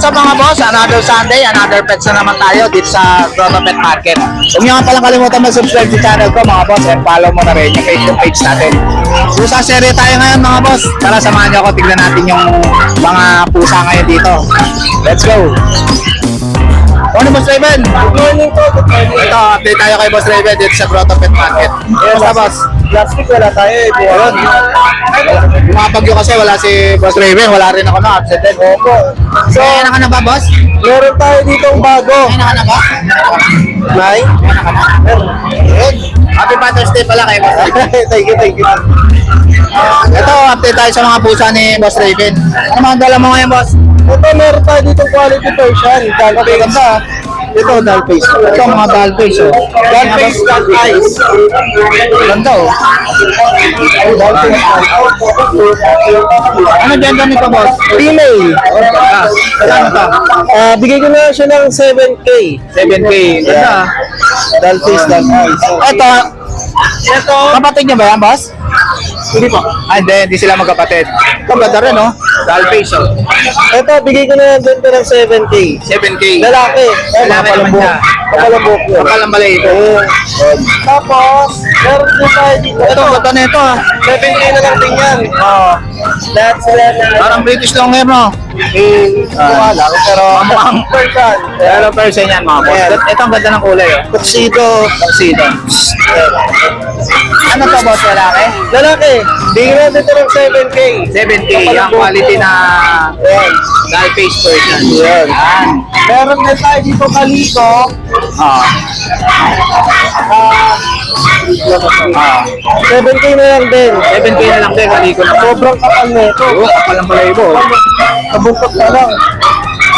what's up mga boss? Another Sunday, another pets na naman tayo dito sa Grotto Pet Market. Huwag niyo nga palang kalimutan mag-subscribe sa channel ko mga boss and follow mo na rin yung Facebook page natin. Pusa serye tayo ngayon mga boss. Tara samahan niyo ako, tignan natin yung mga pusa ngayon dito. Let's go! Morning Boss Raven! Good morning po, good morning. Ito, update tayo kay Boss Raven dito sa Grotto Pet Market. Kumusta boss? Last week wala tayo eh. Ayun. Mga bagyo kasi wala si Boss Raven, wala rin ako na absent din. Opo. So, ayan ka na ba boss? Meron tayo ditong bago. Ayan ka na ba? May? Ayun. Happy Father's Day pala kay Boss. thank you, thank you. Ito, update tayo sa mga pusa ni Boss Raven. Ano mga dala mo ngayon, Boss? Ito, meron tayo ditong quality version. Face. Ganda. Ito, doll face. Ito, mga doll face, oh. Doll face, doll eyes. Ganda, oh. Doll face, Ano gender nito, Boss? Female. Ah, Ano to? Ah, bigay ko na siya ng 7K. 7K. Ganda. ah. Doll face, doll eyes. Ito, Ito, kapatid niya ba yan, Boss? Hindi po. Ah, hindi. Hindi sila magkapatid. Ito, ganda rin, oh. Face, oh. Ito, bigay ko na din ng 7K. 7K. Lalaki. Ay, Lalaki naman kapalambok. siya. Kapalambok yun. Kapal ang balay ito. Ayun. Tapos, meron din tayo dito. Ito, ganda na ito, ah. 7K na lang din yan. Oo. Lahat sila na. Parang British long hair, no? Eh, Ah. wala. Pero, Mukhang person. Pero person yan, mga boss. Ito ang ganda ng kulay, oh. Tuxedo. Tuxedo. Ano to, boss, lalaki? Lalaki. Bigyan natin ito ng 7K. 7K, ang quality na Ayan. doll face person. Ayan. Yan. Meron din tayo dito kaliko. Ah. Ah, Ah. 7K na lang din. 7K na lang din, hali ko na. Sobrang kapal na ito. Oo, kapal ang balayibo. Kabuntot na lang.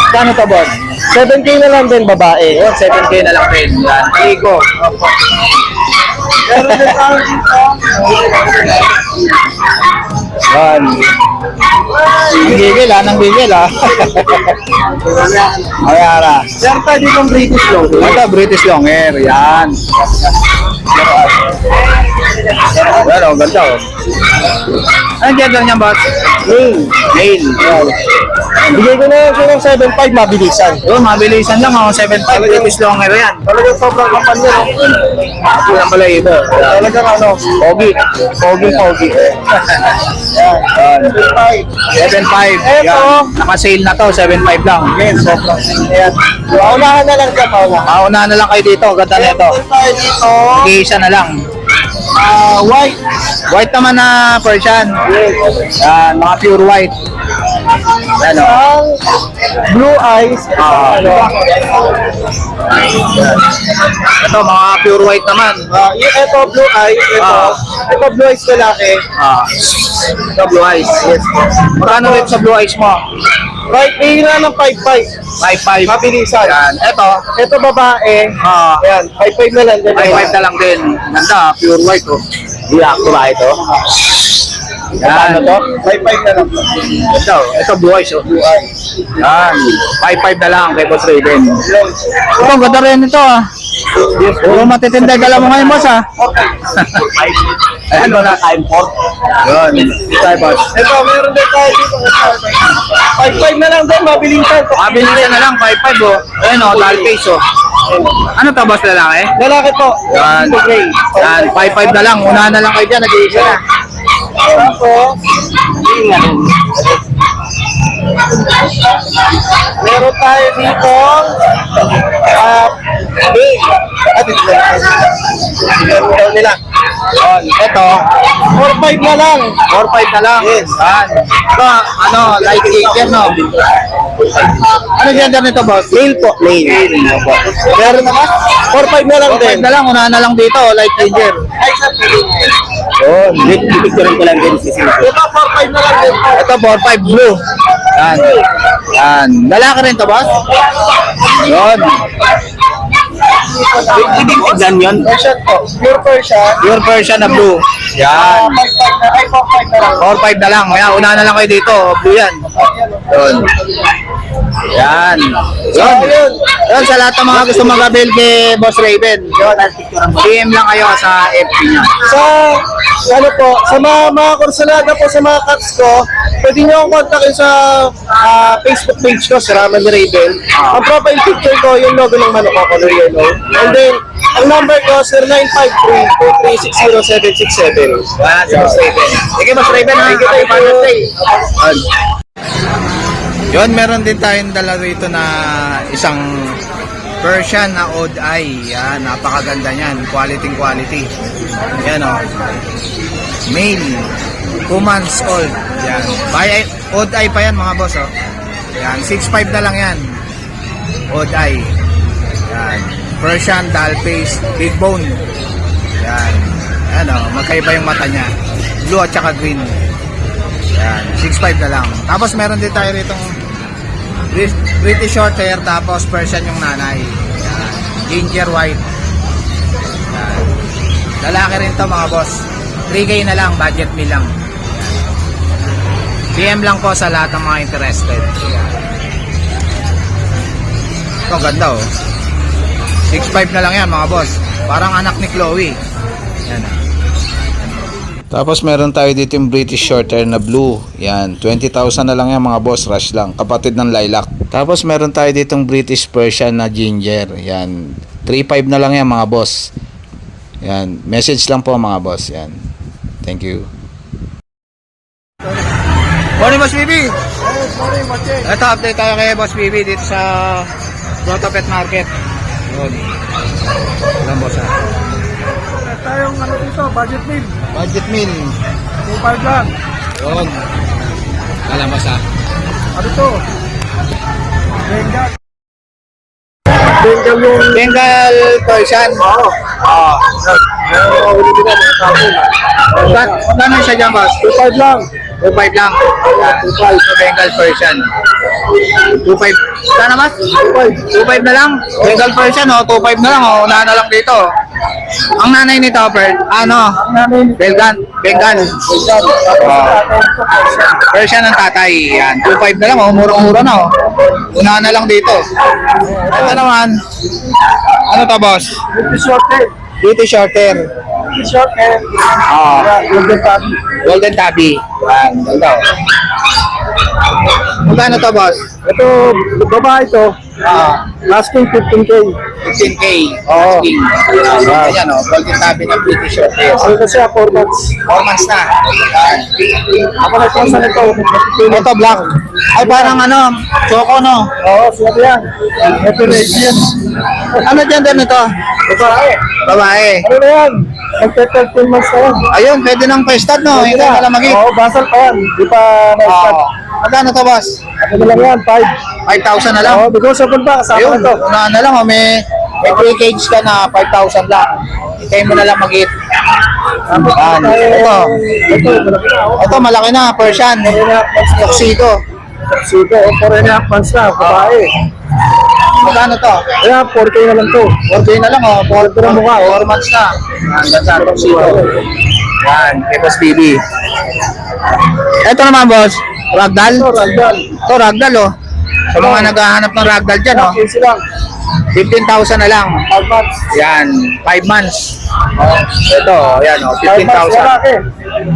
Kano to, boss? 7K na lang din babae. Yun, 7K na lang din. Yan, hali ko. Meron din tayo dito. Yan. Ang gigil, ah. Nang gigil, ah. Ayara. Meron tayo dito British long. Ito, British long hair. Yan. Yan, oh, ganda, oh. Anong gender niya, boss? Male. Male. Bigay ko na lang siya ng 7.5 mabilisan. Yun, mabilisan lang, oh. 7.5 British long hair yan. Talagang sobrang kapal niya. Kapul ang balayibo. Talagang ano, Pogi. Pogi, pogi. Yan. 7.5. Yan. Naka-sale na to, 7.5 lang. Yes, sobrang Ayan. Paunahan na lang siya, paunahan. Mauna na lang kayo dito, ganda na ito. Meron tayo dito, Isa na lang. Ah, white. White naman na Persian. Yan, mga pure white. Yan, oh. Ang blue eyes. Ah. ano, Ito, mga pure white naman. ah, yung ito, blue eyes. Ito, Ah. ito blue eyes lalaki. Ah. Ito, blue eyes. Yes. Magkano rin sa blue eyes mo? Right, bigyan na ng 5.5. 5.5. Mabilisan. Yan. Ito, Ito babae. ah, Ayan, 5.5 na lang. din. 5.5 na lang din. Ganda, pure white, oh. Ko ba ito? Yan. to? 5.5 na lang. Ito, ito blue eyes, oh. Yan. 5.5 na lang kay Boss Raven. Ito, ganda rin ito, ah. Yes, Puro matitinday ka lang mo ngayon, boss, ah. Ayan, wala time for. Yun. Tayo, boss. Ito, meron din tayo dito. 5.5 na lang din, mabilisan. Mabilisan na lang, 5.5, oh. Ayan, oh, doll face, oh. Ano to, boss, lalaki? Lalaki po. Yan. Yan, 5.5 na lang. Una na lang kayo dyan, nag-iisa na. Tapos, meron tayo dito. Ah, bay. At ito na. Daw nila. Yun, ito, 4.5 na lang. 4.5 na lang. Yes. Yan. Ito, ano, light cake no? Ano gender nito, boss? Male po. Male. Meron naman. 4.5 na lang 4.5 din. na lang, una na lang dito, light sa Yun, picture ko lang din si Ito, 4.5 na lang din. Ito, 4.5 blue. Yan. Yan. Lalaki rin to, boss? Yun. Ibig tignan yun? Persian po. Pure Persian. Pure version na blue. Ah, Yan. 5.5 na. Ay, 4.5 na lang. 4.5 na lang. Kaya una na lang kayo dito. Blue yan. Yun. Yan. So, Yun. sa lahat ng mga gusto mag-avail kay Boss Raven, yun, PM lang kayo sa FB niya. Sa, ano po, sa mga, mga kursunada po sa mga cuts ko, pwede nyo akong kontakin sa ah, Facebook page ko, si Raman Raven. Ang profile picture ko, yung logo ng manok ko, color yellow. And then, ang number ko, 0953-2360767. Wala si Boss Raven. Sige, Boss Raven, ha? Thank you, Happy. Father's Day. Yun. Yun, meron din tayong dala rito na isang Persian na odd eye. Yan, napakaganda niyan. Quality quality. Yan o. Male. 2 months old. Yan. By, odd eye pa yan mga boss oh. Yan, 6'5 na lang yan. Odd eye. Yan. Persian, doll face, big bone. Yan. Yan o, magkaiba yung mata niya. Blue at saka green. Yan, 6'5 na lang. Tapos meron din tayo ritong British short hair tapos Persian yung nanay. Yan. Ginger white. Yan. Lalaki rin to mga boss. 3K na lang, budget meal lang. PM lang po sa lahat ng mga interested. Yan. Ito, ganda oh. 6'5 na lang yan mga boss. Parang anak ni Chloe. Yan ah. Tapos meron tayo dito yung British Shorthair na blue. Yan, 20,000 na lang yan mga boss, rush lang. Kapatid ng lilac. Tapos meron tayo ditong British Persian na ginger. Yan, 3,500 na lang yan mga boss. Yan, message lang po mga boss. Yan. Thank you. Morning Boss Bibi! Sorry, Mache. Ito, update tayo kay Boss Bibi dito sa Grotto Pet Market. Yun. Alam boss ha. Tayong ano dito, budget meal. Budget meal. 2.5 lang. Yun. Alam boss ha. Ano to? Bengal. Bengal yung... Bengal Persian. Oo. Oo. Oo, hindi na mga tapo. Magkano siya dyan, boss? 2.5 lang. 2.5 lang. Ayan, 2.5 sa Bengal Persian. 2.5. Sana mas? 2.5 na lang. Bengal Persian, oh. 2.5 na lang, oh. Unahan na lang dito. Ang nanay nito, per, ano? Bengal. Bengal. Oo. Persian ng tatay. Yan. 2.5 na lang, oh. Murang-mura na, oh. Unahan na lang dito. Ito naman. Ano to, boss? British short hair. Beauty shorter. British short hair. Oo. Golden tabby. Golden Tabby. Yan. Ganda, oh. Magkano to, boss? Ito, babae ito. Ah, Asking 15K. 15K. Oo. Asking. Ayan, oh. Golden Tabby ng British shorter. Ano kasi 4 months. 4 months na. Yan. Ako na ito sa nito. Ito, black. Ay, parang ano, choco, no? Oo, sabi yan. Ito red yan. Ano dyan din ito? Ito ay. Babae. Ano na yan? Magte-13 months na yan. Ayun, pwede nang pa-start, no? Hindi na lang mag-eat. Oo, basal pa yan. Di pa na-start. Magkano to, boss? Ano na lang yan? 5. 5,000 na lang. Oo, negotiable ba? Kasama Ayun, na to. unahan na lang, oh. May, may free cage ka na 5,000 lang. Hintayin mo na lang mag-eat. Yan. Ito. Ito, malaki na. oh. Ito, malaki na, Persian. Tuxedo. Sito, oh, four and a half months na. Babae. Magkano to? Kaya 4K na lang to. 4K na lang, oh. 4 Ito na mukha, oh. 4 months na. Yan, ganda, Tuxedo. Yan, kay Boss BB. Ito naman, boss. Ragdoll. Ito, ragdoll. Ito, ragdoll, oh. Sa mga naghahanap ng ragdoll dyan, oh. 15 lang. 15,000 na lang. 5 months. Yan, 5 months. Oh, ito, yan, oh, 5 months, 15,000. lalaki.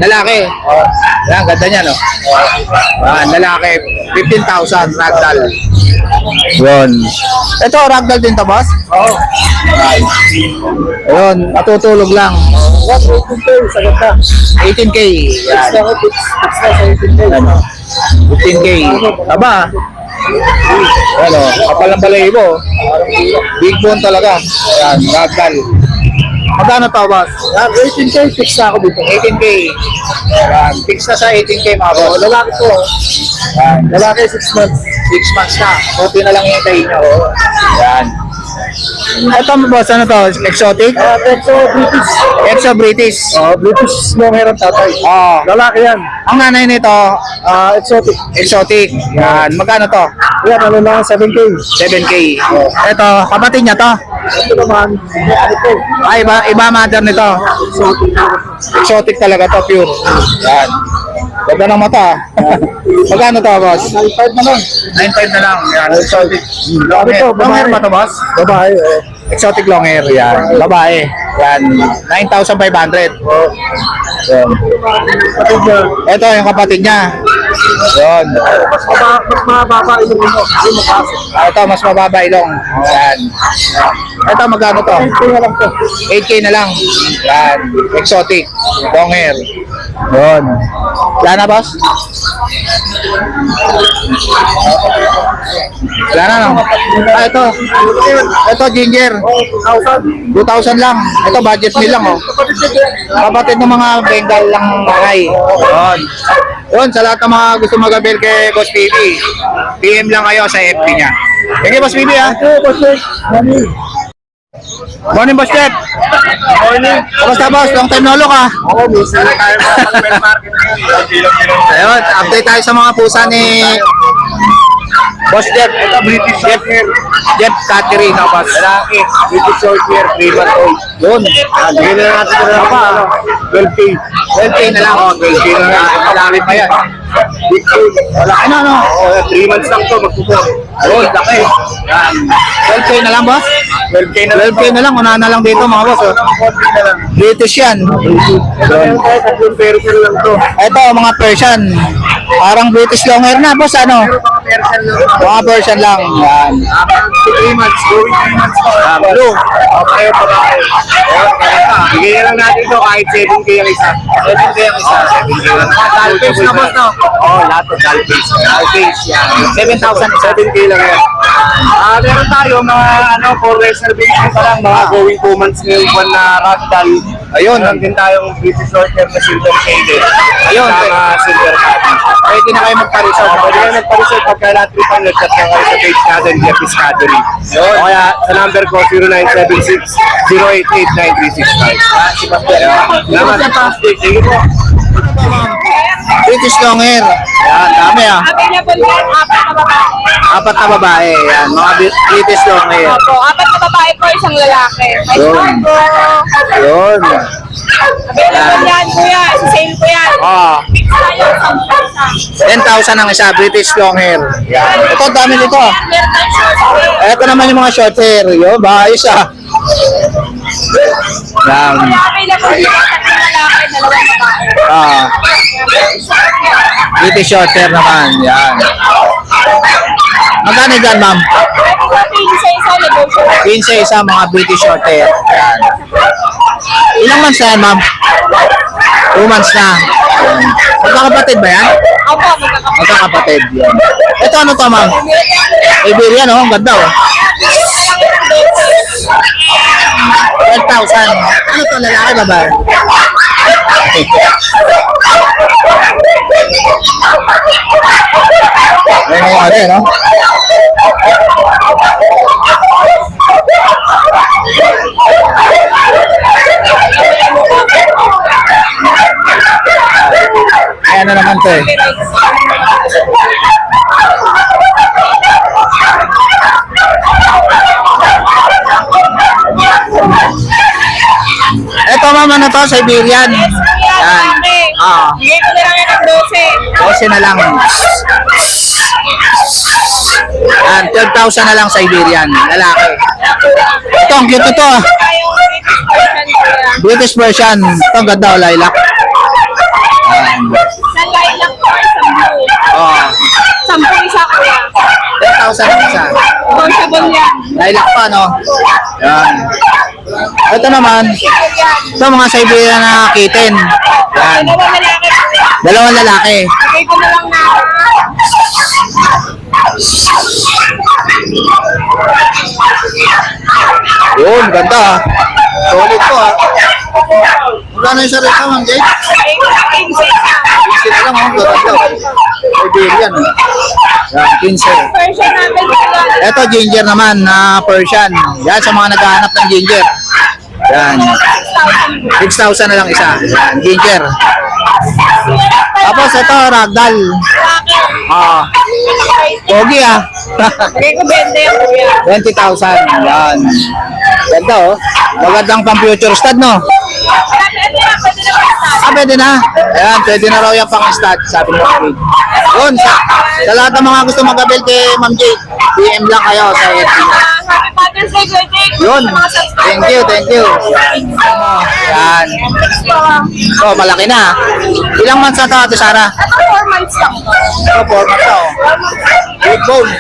Lalaki. Oh, yan, ganda niya, no? Yan, lalaki. 15,000, ragdoll. Yun. Ito, ragdoll din to, boss? Oo. Yun, matutulog lang. What 18K? Sagot na. 18K. Fix Yan. Fix na sa 18K. 15K. Aba. Ano, kapal ng balahibo. Big bone talaga. Yan, ragdoll. Magkano to, boss? Yan, 18K, fix na ako dito. 18K. Yan, fix na sa 18K, mga boss. Oo, lalaki to. Yan, Lalaki 6 months. 6 months na. Buti na lang yung tayo nyo. Yan. Ito mo boss, ano to? Exotic? Ah, Texo, British. Exo British. Oh, British long hair ang tatay. Oh. Lalaki yan. Ang nanay nito, Ah, exotic. exotic. Yan. Magkano to? Yan, ano lang, 7K. 7K. Ito, kapatid niya to. Ito naman, ano? Ay, iba, iba mother nito. Exotic. Exotic talaga to, pure. Yan. Ganda ng mata. Magkano to, boss? 9.5 na lang. 9.5 na lang. Yan. Exotic. Long hair. to, Long hair ba to, boss? Babae, oh. Exotic long hair. Yan. Babae. Yan. 9,500. Yan. Ito yung kapatid niya. Yun. Mas, maba, mas mababa yung mo. Ito, mas mababa ilong. Yan. Ito, magkano to? Tingnan lang to. 8K na lang. Yan. Exotic. Long hair. Yun. Wala na, boss? Wala na, no? Ah, ito. Ito, ginger. 1,000. 2,000 lang. Ito, budget meal lang, oh. Kapatid ng mga Bengal lang mga Yun. Yun, sa lahat ng mga gusto mag-avail kay Boss PB, PM lang kayo sa FB niya. Thank you, Boss PB, ha? Okay, boss, eh. Morning, Boss Jeff. Morning. Kamusta, Boss? Long time no look, ha? Oo, busy na tayo mga market. Ayun, update tayo sa mga pusa ni Boss Jeff. Ito, British Jeff. Jeff Cattery na, Boss. Lalaki, British hair, 3 month old. Yun. Bigyan na natin ito na pa, ano, 12K. 12K na lang. Oo, 12K na lang. Malaki pa yan. Wala ka na, no? Oo, 3 months lang to, magpupor. Ayun, laki. Yan. 12K na lang, boss? 12K na lang. 12K na lang, una na lang dito, mga boss. Oh. 14 na lang. British yan. Persian lang to. Ito, mga Persian. Parang British long hair na, boss, ano? Pero mga Persian lang. Mga Persian lang. Yan. 3 months, going 3 months to. Ah, blue. Okay. Ayun, ganda. Bigyan lang natin to kahit 7K ang isa. 7K ang isa. 7K lang. Dollface na, boss, no? Oo, lahat ng dollface. Dollface, yan. 7,000 isa. 7K lang yan. Ah, meron tayo mga ano for reservation pa lang mga going 2 months ngayong buwan na ragdoll. Ayun. Meron din tayong British short hair na silver shaded. Ayun. Sama silver cat. Pwede na kayo magpa-resort. So, pwede kayo magpa-resort pagka lahat 300 chat lang kayo sa page natin, Jeff Piscadery. O kaya sa number ko, 0976-088-9365. Si Pastor. Salamat. Sige po. British long hair. Yan, dami ah. Available yan, apat na babae. Apat na babae. Yan, mga Bi- British long hair. Opo, apat na babae po, isang lalaki. May Yun. combo. Yun. Available yan, kuya. Sa sale ko yan. Ah, Fix tayo, sampu isa. 10,000 ang isa, British long hair. Yan. Ito, dami nito ah. Meron tayong short hair. Ito naman yung mga short hair. Yun, maayos ah. Yan. Kaya available yan, tatlong lalaki, dalawang babae. Ah, British short hair naman. Yan. Magkano dyan, ma'am? Pwede ko isa-isa, negotiable. 15 isa mga British short hair. Yan. Ilang months na yan, ma'am? Two months na. Yan. Magkakapatid ba yan? Opo. Magkakapatid. Yan. Ito ano to, ma'am? Iberian, oh. Ang ganda, oh. 12,000. Ano to, lalaki, babae? Yan yung ano, no? Ayan na naman to, eh. Ito, ma'am, ano to? Siberian. Yan. Ah. Bigay ko na lang yan ng 12. 12 na lang. Yan, 12,000 na lang Siberian. Lalaki. Ito, ang cute ito. ah. British version. Ito, ang ganda, oh, lilac. Yan. Sa lilac ko, isang blue. Oh, Sampu isa, kuya. 10,000 ang isa. Negotiable yan. Lilac pa, no? Yan. Ito naman, ito mga Siberian na kitten. Yan. Dalawang lalaki. Dalawang lalaki. Bigay ko lang na Yun, ganda ah. Solid to ah. Magkano yung sarili naman, Jake? 15 na lang, oh. Ganda. Siberian. Yan, 15. version natin kuya. Ito, ginger naman na Persian. Yan, sa mga naghahanap ng ginger. Yan. 6,000 na lang isa. Yan, ginger. Tapos ito, ragdoll. Ah, pogi ah. Bigay ko 20 yan kuya. 20,000. Yan. Ganda oh. Magandang pang future stud, no? Ah, pwede na. Ayan, pwede na raw yung pang-stud, sabi Ma'am Jade. Yun, sa, sa lahat ng mga gusto mag-avail kay Ma'am Jade, PM lang kayo sa FB. Yun. Thank you, thank you. Yan. So, malaki na. Ilang months na to, Ate Sara? Ito, 4 months lang. Ito, 4 months na. oh. Big bone.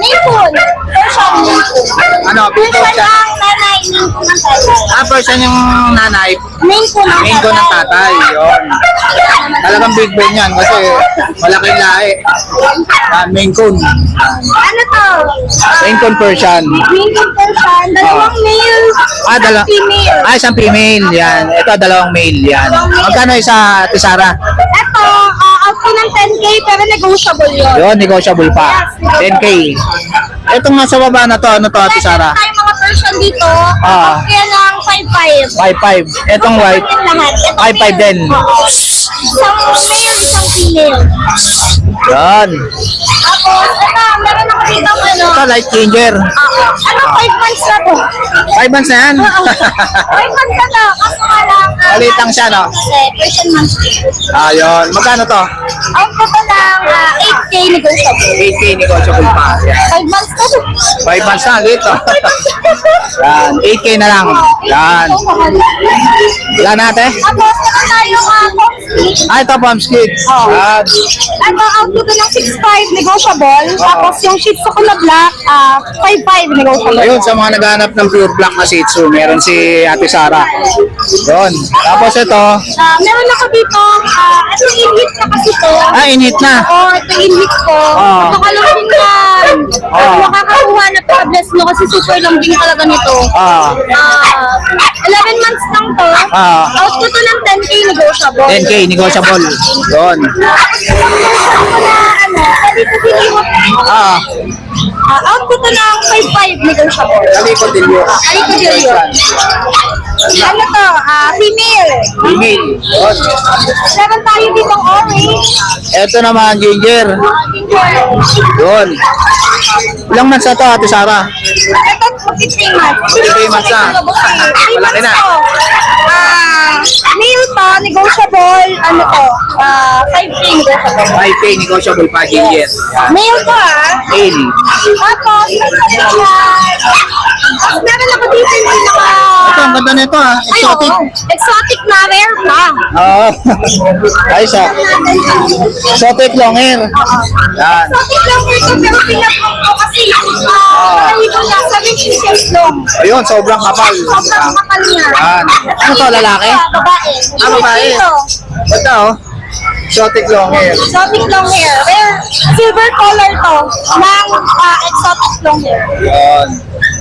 Maple. Persian Maple. Ano, big bone siya. nanay, main po ng tatay. Ah, person yung nanay, Main po ng main ko ng tatay. Yun. Talagang big bone yan kasi malaking lahi. Ah, main cone. Ano to? Main cone Persian. Main po Persian. Dalawang male. Ah, dala Female. Ah, isang female. Yan. Ito, dalawang male. Yan. Magkano isa, Ate Sara? Ito, uh, out po ng 10K pero negotiable yun. Yun, negotiable pa. 10K. Itong nasa baba na to, ano to, Ate Sara? Meron tayong mga version dito. Ah. Kaya lang 5-5. 5'5". Itong white, Yan lahat. Ito 5'5 male. din. Oo. Isang male, isang female. Yan. Tapos, ito, meron ako dito ano. Ito, light changer. Oo. Ano, 5 months na to. 5 months na yan. Oo. 5 months na to. Kaso nga lang. ah, Maliit lang siya, no? Kasi, Persian monkey. Ayun. Magkano to? Ang ko lang, ah, 8K negotiable. 8K negotiable pa. Yan. 5 months na to. 5 months na, dito. Yan. 8K na lang. Yan. Yan natin. Tapos, tayong uh, Ah, ito, Palms Kids. Yan. Ano, out ko ng 6.5 negotiable. Tapos yung Shih Tzu ko na black, ah 5.5 negotiable. Ayun, sa mga naghahanap ng pure black na Shih Tzu, meron si Ate Sara. Yun. Tapos ito, Ah, meron ako dito, ah ito in-hit na kasi to. ah, init na. Oo, ito in-hit ko. Ah. Nakalambing yan. Ah. At makakakuha na to, bless mo kasi super lambing talaga nito. Ah, Ah, 11 months lang to. Ah. Out ko to ng 10k negotiable. 10K negotiable. Yun. Na. Ah, Ah, out ko to ng 5.5 negotiable. Ay, ko yun. Ano to? Ah, female. Female. Yun. Meron tayo ditong orange. Ito naman, Ginger. Ah, ginger. Yun. Ilang months na to, Ate Sara? Ito, 53 months. 53 months na. Three Malaki na. Ah, male to, negotiable. Ano to? Ah, 5K negotiable. 5K negotiable pa, Ginger. Yan. Male to ah. Male. Tapos, ayan. Tapos meron ako dito yung pinaka... Ito, ang ganda nito ah. Ay, Exotic. oo. Exotic na rare pa. Oo. Ayos ah. Exotic long hair. Yan. Exotic lang ito, pero pinapong ko kasi ah, nahito niya, 17 inches long. Ayun, sobrang kapal. Sobrang kapal niya. Yan. Ano to, lalaki? Babae. Ah, babae. Ito. Ito oh. Exotic long hair. Exotic long hair. Rare. Silver color to. Ng ah, exotic long hair. Yun.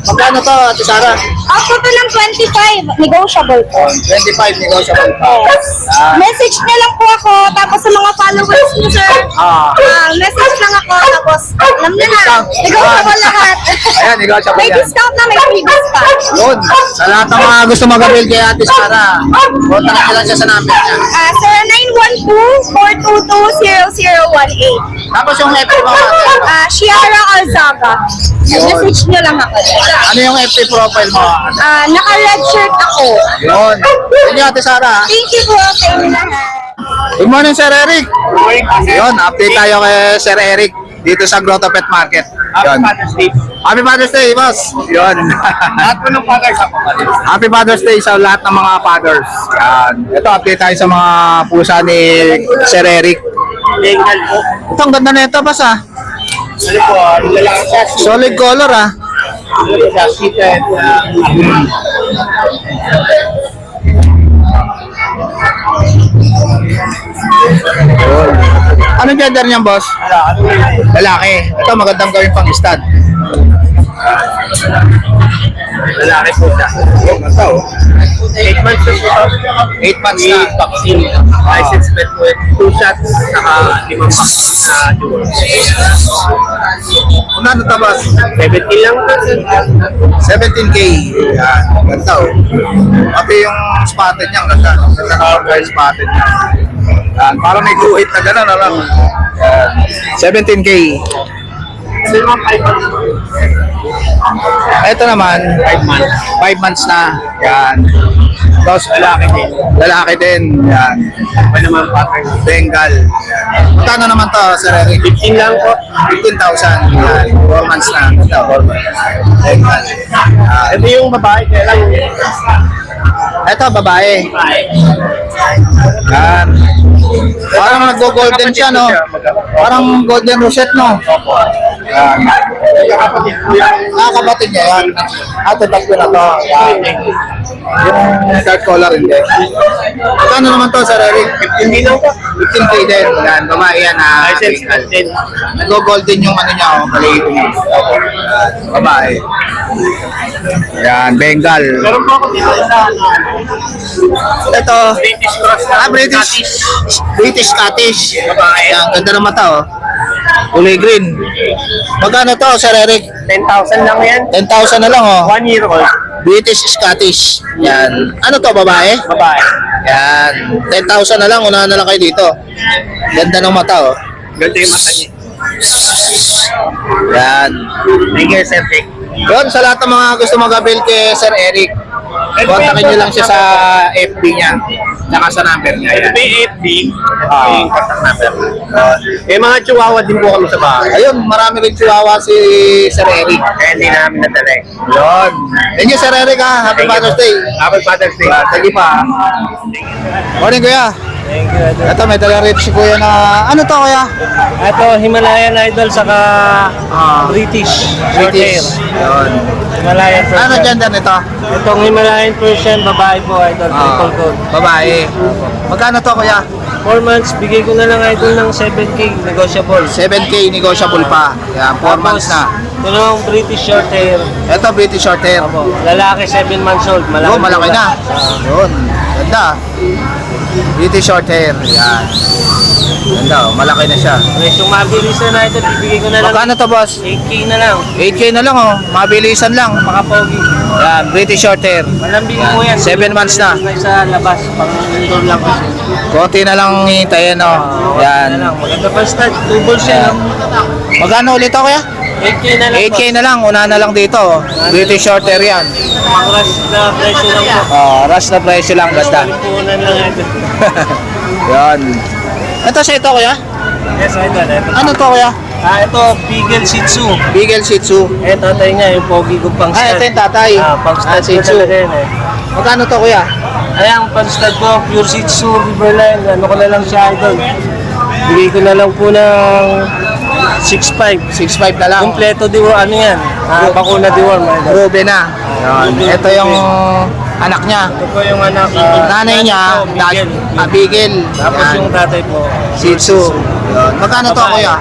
Magkano to, Ate Sara? Ako to ng 25. Negotiable po. 25 negotiable pa. Yan. Message niya lang po ako. Tapos sa mga followers niyo, sir. Ah. Ah, message lang ako. Tapos, alam niyo na. Discount. Negotiable lahat. Ayan, negotiable May yan. discount na, may free discount. Yun. Sa lahat ng mga gusto mag-avail kay Ate Sara, kontakin nyo lang siya sa number niya. Ah, 0912-422-0018. Tapos yung FB mo ate, Ah, Shiara Alzaga. Yun. Message niyo lang ako. Ano yung FB profile mo? Ah, naka-red shirt ako. Yun. Yun yung Ate Sara. Thank you po sa inyo lahat. Good morning, Sir Eric. Yun, update tayo kay Sir Eric dito sa Grotto Pet Market. Yun. Happy Father's Day, boss. Yun. Lahat po ng fathers ako. Happy Father's Day sa lahat ng mga fathers. Yan. Ito, update tayo sa mga pusa ni Sir Eric. Legal po. Ito, ang ganda na ito, boss ah. Ano po, lalaki siya. Solid color ah. Siya, seated. Yun. Anong gender niyan, boss? Lalaki. Ito, magandang gawin pang stud. Lalaki po siya. Ito, 8 months na po. 8 months na. vaccine. License plate po. 2 shots, saka 5 vaccine na dual. Kung ano boss? 17 lang po. 17K. Yan. Ganda oh. Pati yung spotted niya, ganda. Ganda na order spotted niya. Yan. Para may guhit na gano'n, ano? Yan. 17K. Kasi mga 5 months. Ito naman, 5 months. 5 months na. Yan. Tapos Lalaki din. lalaki din. Yan. Ano naman pattern? Bengal. Magkano naman to, Sir Eric? 15 lang po. 15,000. Yan. 4 months na. Ito, 4 months. Bengal. Ah, Ito yung babae, kaya lang. Ito, babae. Yan. Parang nag-golden siya, no? Parang golden rosette, no? Ko yan. Ah, kapatid niya yan. Ito, tatlo na to. Yan. Yung dark color, hindi. Magkano naman to, Sir Eric? 15 lang po. 15K din. Yan, babae yan. Ah, License natin. Nag-golden yung ano niya, oh, baliit niya. Yan, babae. Yan, Bengal. Meron po ako dito sa Ito, British Cross ah, British. British Scottish. Babae. Yan, ganda ng mata, oh. Kulay green. Magkano to, Sir Eric? 10,000 lang yan. 10,000 na lang, oh. One year old. British Scottish. Yan. Ano to, babae? Babae. Yan. 10,000 na lang, unahan na lang kayo dito. Ganda ng mata, oh. Ganda yung mata niya. Yan. Thank you, Sir Vic. Yun, sa lahat ng mga gusto mag-avail kay Sir Eric, kontakin nyo lang siya sa FB niya. Tsaka sa number niya. Yan. BFB. Ah. Yung contact number. Eh, mga chihuahua din po kami sa bahay. Ayun, marami rin chihuahua si Sir Eric. Kaya hindi namin nadala eh. Yun. Thank you, Sir Eric, ha. Happy Father's Day. Happy Father's Day. Ah, Thank you pa. Morning, Kuya. Thank you, Idol. Ito, may dala rito si Kuya na... Ano to, Kuya? Ito, Himalayan Idol, saka Ah. British. British. Yun. Himalayan Persian. Ano gender nito? Itong Himalayan Persian, babae po, Idol. Ah, Triple coat. babae. Magkano to, Kuya? 4 months, bigay ko na lang Idol ng 7K, negotiable. 7K negotiable pa. Yan, 4 months na. Yung British short hair. Ito, British short hair. Opo, lalaki 7 months old. Malaki, Oh, malaki na. Ah. Yun. Ganda. British short hair. Yan. Ganda, oh. malaki na siya. Presyong mabilis na Idol, ibigay ko na lang. Magkano to, boss? 8K na lang. 8K na lang, oh. Mabilisan lang. Makapogi. Yan, British short hair. Malambing Yan, mo yan. seven months na. Sa labas, pang indoor lang kasi. Konti na lang hintayin, oh. Yan. Yan. Maganda pa stud, two balls yan. Yan. Magkano ulit to, kuya? 8K na lang. 8K na lang, una na lang dito. oh. British short hair yan. Pang rush na presyo lang po. Oh, rush na presyo lang, ganda. Punan lang ito. Yan. Ito sa ito, kuya? Yes, idol. Ito. Ano to, kuya? Ah, ito, Beagle Shih Tzu. Beagle Shih Tzu. Eh, tatay niya, yung pogi ko pang Ah, ito yung tatay. Ah, pang Ah, stud Shih ko Tzu. talaga yun eh. Magkano to, kuya? Ayan, pang stud ko, pure Shih Tzu, Riverline. Ano ko na lang siya, idol. Bigay ko na lang po ng 6.5. 6.5 na lang. Kompleto deworm, ano yan? Ah, bakuna deworm. Probe na. Yan. Ito yung anak niya. Ito po yung anak. ah, Nanay niya, ito, Beagle. ah, Beagle. Tapos Yan. yung tatay po. Shih Tzu. Magkano to, Babae. kuya?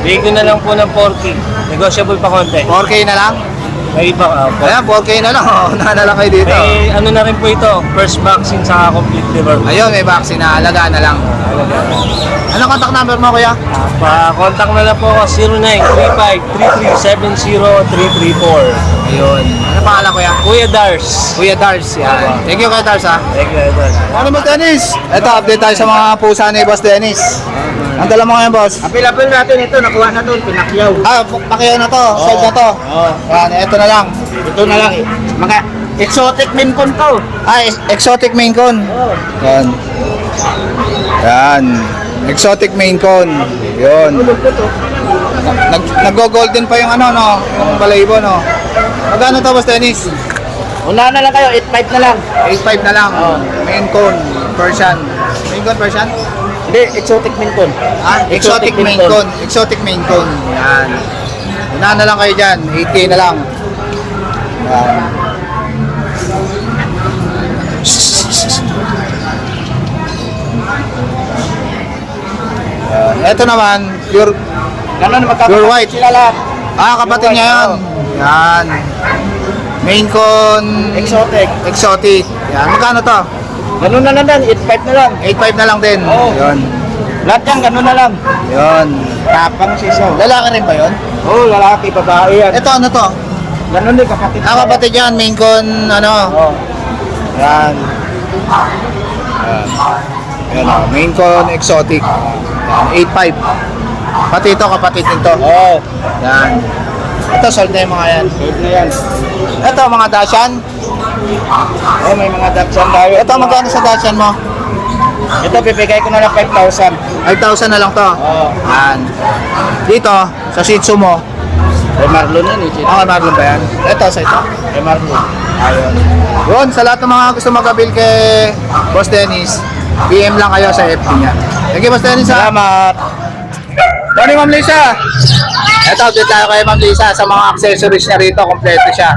Bigay ko na lang po ng 4K. Negotiable pa konti. 4K na lang? May iba, ah, po. Ayan, 4K na lang. Oh, na lang kayo dito. May ano na rin po ito, first vaccine sa complete deworm. Ayun, may vaccine na. Alagaan na lang. Ano contact number mo, kuya? Pa-contact na lang po ako 0935-3370-334. Ayun. Ano pangalan, kuya? Kuya Dars. Kuya Dars. Yan. Thank you, Kuya Dars, ha. Thank you, Idol. Ano mo, Dennis? Ito, update tayo sa mga pusa ni Boss Dennis. Ang dala mo ngayon, boss? Available natin ito, nakuha na to, pinakyaw. Ah, pakiyaw na to. Sold na to. Oo. Yan, ito na lang. Ito na lang, eh. mga exotic min ko to. Ah, ex- exotic main con. Yan. Yan. Exotic main con. Yun. Nag Nag-golden pa yung ano, no? Yung balayibo, no? Magkano to, Boss Dennis? Una na lang kayo, 8.5 na lang. 8.5 na lang. Main con. Persian. Main con, Persian? Hindi, exotic min ko. Ah, exotic, Exotic main main con. Exotic main con. Yan. Una na lang kayo dyan. 8K na lang. Yan. Yan. Ito naman, pure, Ganun, pure white. sila lahat. Ah, kapatid niya yan. Yan. Main con, Exotic. exotic. Yan. Magkano to? Ganun na lang din, 8.5 na lang. 8.5 na lang din. Oo. Yun. Lahat yan, ganun na lang. Yun. Tapang sisaw. Lalaki rin ba yun? Oo, oh, lalaki, babae yan. Ito, ano to? Ganun din, kapatid. Ah, kapatid yan, main con, ano? Oo. Yan. Yan. Yan o, main con exotic. Yan, 8.5. Pati ito, kapatid nito. Oo. Yan. Ito, sold na yung mga yan. Sold na yan. Ito, mga Dashan. Oh, may mga Dachshund tayo. Ito, magkano sa Dashan mo? Ito, bibigay ko na lang 5,000. 5,000 na lang to. Oo. Yan. Dito, sa Shih Tzu mo. Kay Marlon yan eh. Okay, Marlon ba yan? Ito, sa ito. Kay Marlon. Ayun. Yun, sa lahat ng mga gusto magabil kay Boss Dennis, PM lang kayo sa FB niya. Thank you, Boss Dennis. ha? Salamat. Morning, Ma'am Lisa. Ito, update tayo kay Ma'am Lisa sa mga accessories niya rito. Kompleto siya.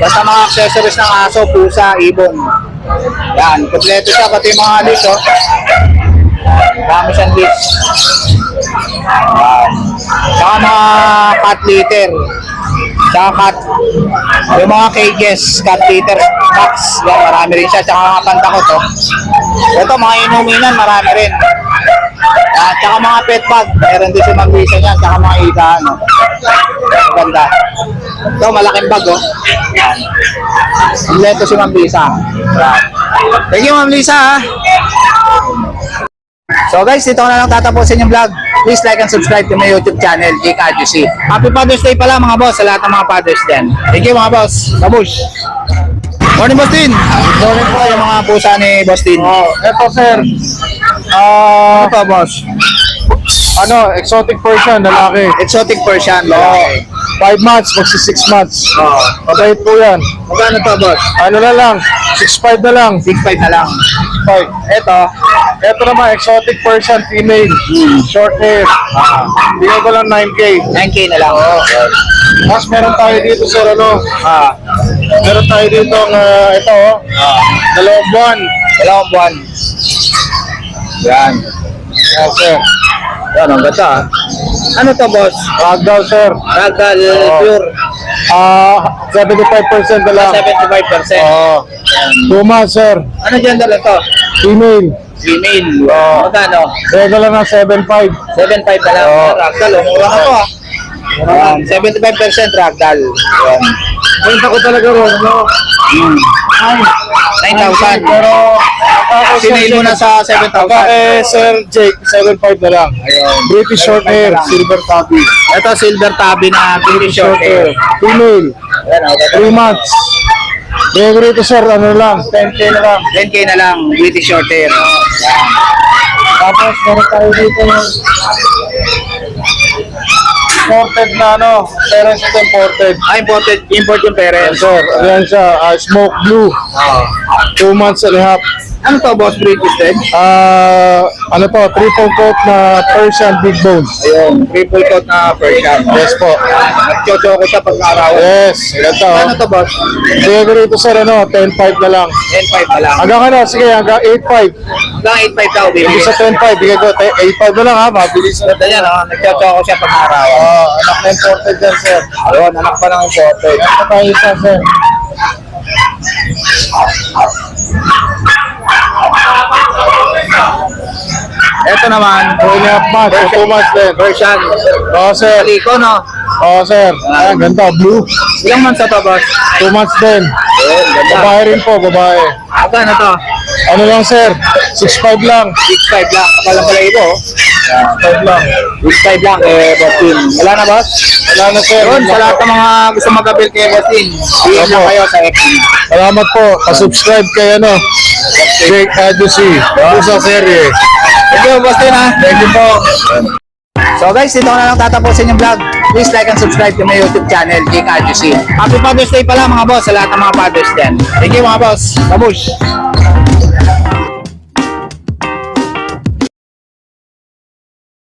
Basta mga accessories ng aso, pusa, ibon. Yan, kompleto siya. Pati mga list, oh. Dami siyang list. Saka mga cat litter. Saka cat, yung mga cages, cat litter box. Yan, marami rin siya. Saka mga pantakot, oh. Ito, mga inuminan, marami rin. At saka mga pet bag, meron din si Ma'am Lisa niyan, saka mga ikaan. No? Maganda. Ito, malaking bag, oh. Yan. Kompleto si Ma'am Lisa. Thank you, Ma'am Lisa, ha. So guys, dito ko na lang tatapusin yung vlog. Please like and subscribe to my YouTube channel, Jake Adjusi. Happy Father's Day pala mga boss sa lahat ng mga fathers din. Thank you mga boss. Babush! Morning, Boss Tin! Morning po yung mga pusa ni Boss Tin. Oh, eto sir. Ah, Ano to, boss? ano, exotic Persian, lalaki. Exotic Persian, Oh, lalaki. 5 months, magsi 6 months. Oh. Mabait po yan. Magkano to, boss? Ano na lang, 6'5 na lang. 6.5 na lang. 5. Ito, Ito naman, exotic Persian female. Short hair. ah, Bigay ko lang 9K. 9K na lang. Oh. Tapos meron tayo dito sir, ano, Ah, meron tayo dito ng, ah, ito oh, ah, dalawang buwan. dalawang buwan. Yan. Yes sir. Yan, ang ah. Ano to, boss? Ragdoll sir. Ragdoll Oh. pure. Ah, 75% na lang. 75%. Oo. 2 months sir. Ano gender ito? Female. Female. Oh. Magkano? Lang ng 7.5. 7.5 na lang. Oh. Ragdoll, mura na to ah. Yan, 75% ragdoll. Yan. Benta ko talaga ron, no? Hmm. 9,000. Pero, Sinail mo na sa 7,000. Eh, Sir Jake, 7.5 na lang. Ayun. British short 7.5 hair, silver tabby. Ito, silver tabby na British short hair. Female, Yan, oh, ganda. 3 months. Ko rito sir, ano lang, 10k na lang. 10K na lang, British short hair. Tapos, meron tayo dito yung imported na ano, parents ito imported. Ah, imported, import yung Yes, parents. sir. Ayan siya, ah, smoke blue. Oh. 2 months and a half. Ano to, boss? British din? Ah, ano to, triple coat na Persian big bone. Ayun, triple coat na Persian. Yes po. Nagchocho ko siya pag araw. Yes, ito. Ano to, boss? Bigay ko rito sir, ano, 10.5 na lang. 10.5 na lang. Hanggang ano, sige, hanggang 8.5. Hanggang 8.5 daw, Hindi baby. sa 10.5, bigay ko, te- 8.5 na lang ha, mabilis na. Ganda yan, oh. Nagchocho ko siya pag araw. Ah, anak na imported yan sir. Ayun, anak pa ng imported. Ito tayo isa sir. Ito naman, 2 and a half months, 2 months din. Persian. Oo sir, Rico, no? oo sir. Ayan, ganda, blue. Ilang months na to, boss? 2 months din. Ayun, ganda. Babae rin po, babae. Magkano to? Ano lang sir, 6.5 lang. 6.5 lang. Kapalang pala ito, oh. 6.5 lang. 6.5 lang, eh, boss Tin. Wala na, boss? Wala na sir. Yun, sa lahat ng mga gusto magabil kay boss Tin, PM lang Opo. kayo sa FB. Salamat po. Pa-subscribe kay ano, Jake Adjusi. Doon sa serye. Thank you, boss Tin, ha? Thank you po. So guys, dito ko na lang tatapusin yung vlog. Please like and subscribe to my YouTube channel, Jake Adjusi. Happy Father's Day pala mga boss sa lahat ng mga fathers din. Thank you mga boss. Babush!